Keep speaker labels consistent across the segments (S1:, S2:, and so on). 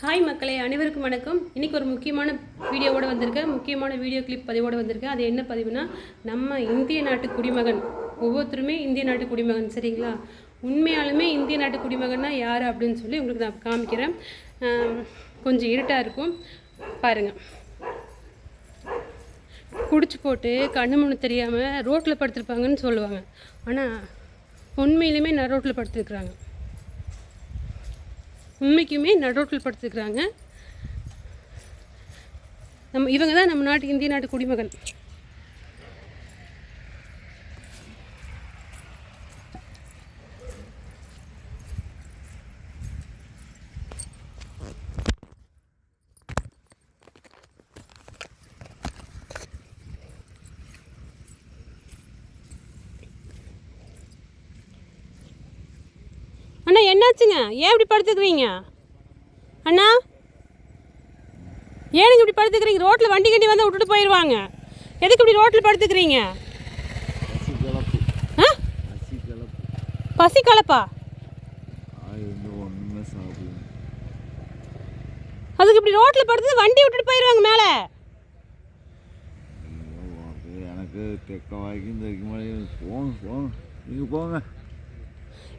S1: Hi மக்களே அனைவருக்கும் வணக்கம். இன்றைக்கி ஒரு முக்கியமான வீடியோவோடு வந்திருக்கேன். முக்கியமான வீடியோ கிளிப் பதிவோடு வந்திருக்கேன். அது என்ன பதிவுனா நம்ம இந்திய நாட்டு குடிமகன். ஒவ்வொருத்தருமே இந்திய நாட்டு குடிமகன் சரிங்களா? உண்மையாலுமே இந்திய நாட்டு குடிமகன்னா யார் அப்படின்னு சொல்லி உங்களுக்கு நான் காமிக்கிறேன். கொஞ்சம் இருட்டாக இருக்கும். பாருங்கள் குடிச்சு போட்டு கண்ணு முன்னு தெரியாமல் ரோட்டில் படுத்திருப்பாங்கன்னு சொல்லுவாங்க. ஆனால் உண்மையிலுமே நான் ரோட்டில் படுத்துருக்குறாங்க. உண்மைக்குமே நடுரோட்டில் படுத்துக்கிறாங்க நம்ம இவங்க தான் நம்ம நாட்டு இந்திய நாட்டு குடிமகன் அண்ணா என்னாச்சுங்க ஏன் இப்படி படுத்துக்கிறீங்க? அண்ணா? ஏனுங்க இப்படி படுத்துக்கிறீங்க? ரோட்டில் வண்டி கண்டி வந்து விட்டுட்டு போயிடுவாங்க எதுக்கு இப்படி ரோட்டில் படுத்துக்கிறீங்க?
S2: பசி
S1: ஆ?
S2: பசி கலப்பா
S1: அதுக்கு இப்படி ரோட்டில் படுத்து வண்டி விட்டுட்டு போயிடுவாங்க மேலே.
S2: அது எனக்கு தெக்க வாய்க்கும் தெக்க மாதிரி போங்க போங்க. நீங்கள் போங்க.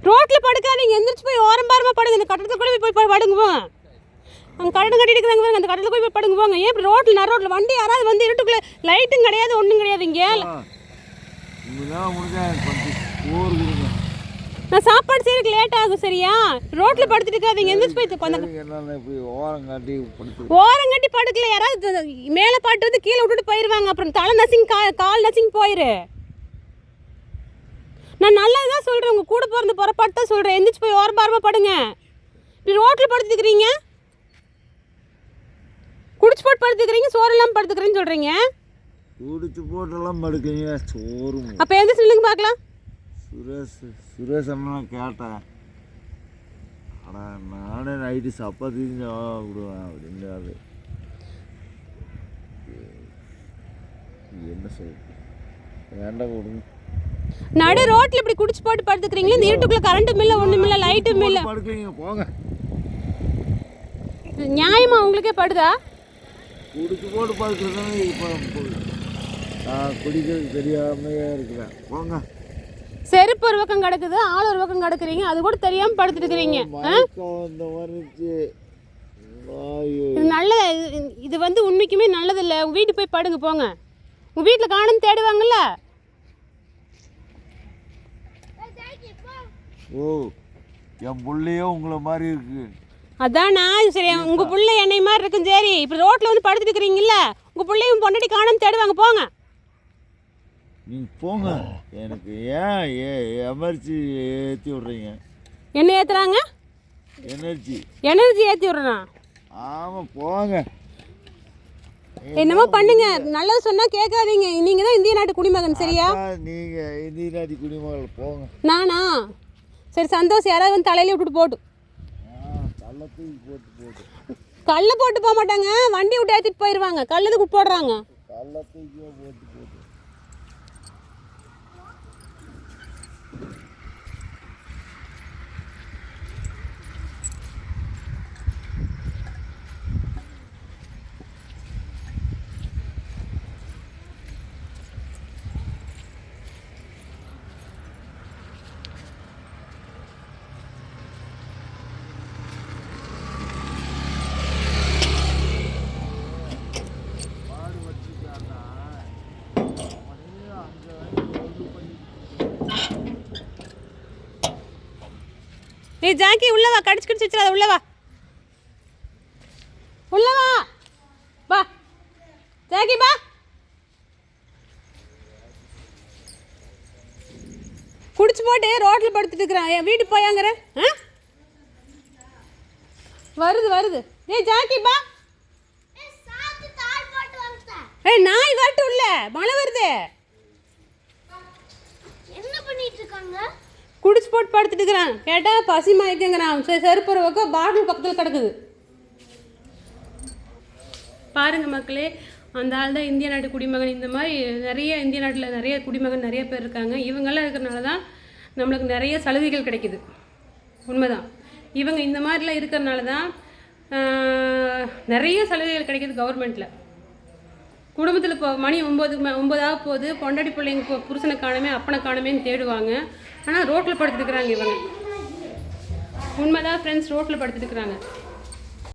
S1: ரோட்டில் படுக்காதீங்க எந்திரிச்சு போய் ஓரம் பாரமாக படுங்க. இந்த கட்டடத்தில் கூட போய் போய் படுங்க போங்க. அங்கே கட்டடம் கட்டி இருக்கிறாங்க பாருங்க, அந்த கட்டடத்தில் போய் போய் படுங்க போங்க. ஏன் இப்படி ரோட்டில் நடு ரோட்டில் வண்டி யாராவது வந்து இருட்டுக்குள்ளே லைட்டும் கிடையாது ஒன்றும் கிடையாது இங்கே. நான் சாப்பாடு செய்யறதுக்கு லேட் ஆகும் சரியா? ரோட்டில் படுத்துட்டு இருக்காதீங்க எந்திரிச்சு போய் கொஞ்சம்
S2: ஓரம் காட்டி
S1: படுக்கல யாராவது மேலே பாட்டு வந்து கீழே விட்டுட்டு போயிடுவாங்க அப்புறம் தலை நசிங் கால் நசிங் போயிரு. நான் நல்லது தான் சொல்கிறேன் உங்கள் கூட பிறந்து புறப்பாட்டு தான் சொல்கிறேன் எந்திரிச்சு போய் ஓரம் பாரமாக படுங்க. இப்படி ரோட்டில் படுத்துக்கிறீங்க? குடிச்சு போட்டு படுத்துக்கிறீங்க சோறு இல்லாமல் படுத்துக்கிறேன்னு சொல்கிறீங்க
S2: குடிச்சு போட்டெல்லாம் படுக்கிறீங்க சோறு.
S1: அப்போ எந்திரிச்சு நில்லுங்க பார்க்கலாம்.
S2: சுரேஷ் சுரேஷ் அண்ணா கேட்டேன். அடா நானே நைட்டு சப்பாத்தி சாப்பிடுவேன் அப்படின்றாரு என்ன சொல் வேண்டாம் கொடுங்க.
S1: நடு ரோட்டில் இப்படி குடிச்சு போட்டு படுத்துக்கிறீங்களா? இந்த இருட்டுக்குள்ளே கரண்ட்டும் இல்லை ஒன்றும் இல்லை லைட்டும் இல்லை
S2: படுக்கிறீங்க போங்க.
S1: நியாயமா உங்களுக்கே படுதா?
S2: குடிச்சு போட்டு நான் குடிக்கிறது தெரியாமையே இருக்கிறேன். போங்க.
S1: செருப்பு ஒரு பக்கம் கிடக்குது ஆள் ஒரு பக்கம் கிடக்குறீங்க அது கூட தெரியாமல் படுத்துட்டு இருக்கிறீங்க.
S2: ஐயோ
S1: இது நல்லது இது- இது வந்து உண்மைக்குமே நல்லது இல்லை உங்கள் வீட்டுக்கு போய் படுங்க போங்க. உங்கள் வீட்டில் காணுன்னு தேடுவாங்கல்ல?
S2: ஓ என் புள்ளையோ உங்களை மாதிரி இருக்கு.
S1: அதானா? இது சரி உங்கள் பிள்ளை என்னை மாதிரி இருக்கும் சரி. இப்போ ரோட்டில் வந்து படுத்துட்டு இருக்கிறீங்கல்ல உங்கள் பிள்ளையும் பொண்டாட்டி காணுன்னு தேடுவாங்க போங்க.
S2: நீங்கள் போங்க. எனக்கு ஏன் ஏ எமர்ஜி ஏற்றி விட்றீங்க?
S1: என்ன ஏற்றுறாங்க
S2: எனர்ஜி.
S1: எனர்ஜி ஏற்றி விட்றேன்?
S2: ஆமாம் போங்க.
S1: என்னமோ பண்ணுங்க. நல்லது சொன்னால் கேட்காதீங்க. நீங்கள் தான் இந்திய நாட்டு குடிமகன் சரியா?
S2: நீங்கள் இந்திய நாட்டு குடிமகள் போங்க.
S1: நானா? சரி சந்தோஷம் யாராவது வந்து தலையில விட்டுட்டு போட்டு.
S2: போட்டு
S1: கல்லை போட்டு போக மாட்டாங்க. வண்டி விட்டு ஏற்றிட்டு போயிடுவாங்க கல்லுக்கு போடுறாங்க. நீ ஜாக்கி உள்ளவா கடிச்சு கடிச்சு வச்சிடாத உள்ளவா வா. வா. ஜாக்கி வா. குடிச்சு போட்டு ரோட்டில் படுத்துட்டு இருக்கிறான். என் வீட்டுக்கு போயாங்கிற ஆ? வருது வருது. ஏய் ஜாக்கி பா ஏய் நாய் வரட்டும் உள்ள. மழை வருது.
S3: என்ன பண்ணிட்டு இருக்காங்க?
S1: குடிச்சு போட்டு படுத்துட்டு இருக்கிறான். கேட்டால் பசி மயக்கங்கிறான். சரி செருப்பு பக்கம் பாட்டில் பக்கத்தில் கிடக்குது. பாருங்க மக்களே அந்த ஆள் தான் இந்திய நாட்டு குடிமகன். இந்த மாதிரி நிறைய இந்திய நாட்டில் நிறைய குடிமகன் நிறைய பேர் இருக்காங்க. இவங்கெல்லாம் இருக்கிறனால தான் நம்மளுக்கு நிறைய சலுகைகள் கிடைக்குது. உண்மைதான். இவங்க இந்த மாதிரிலாம் இருக்கிறனால தான் நிறைய சலுகைகள் கிடைக்கிது கவர்மெண்ட்டில் குடும்பத்தில் இப்போ மணி ஒம்பது ஒம்பதாக போகுது. பொண்டாடி பிள்ளைங்க இப்போ புருஷனை காணுமே அப்பனை காணுமேன்னு தேடுவாங்க. ஆனால் ரோட்டில் படுத்துருக்குறாங்க இவங்க. உண்மைதான் ஃப்ரெண்ட்ஸ் ரோட்டில் படுத்துருக்குறாங்க.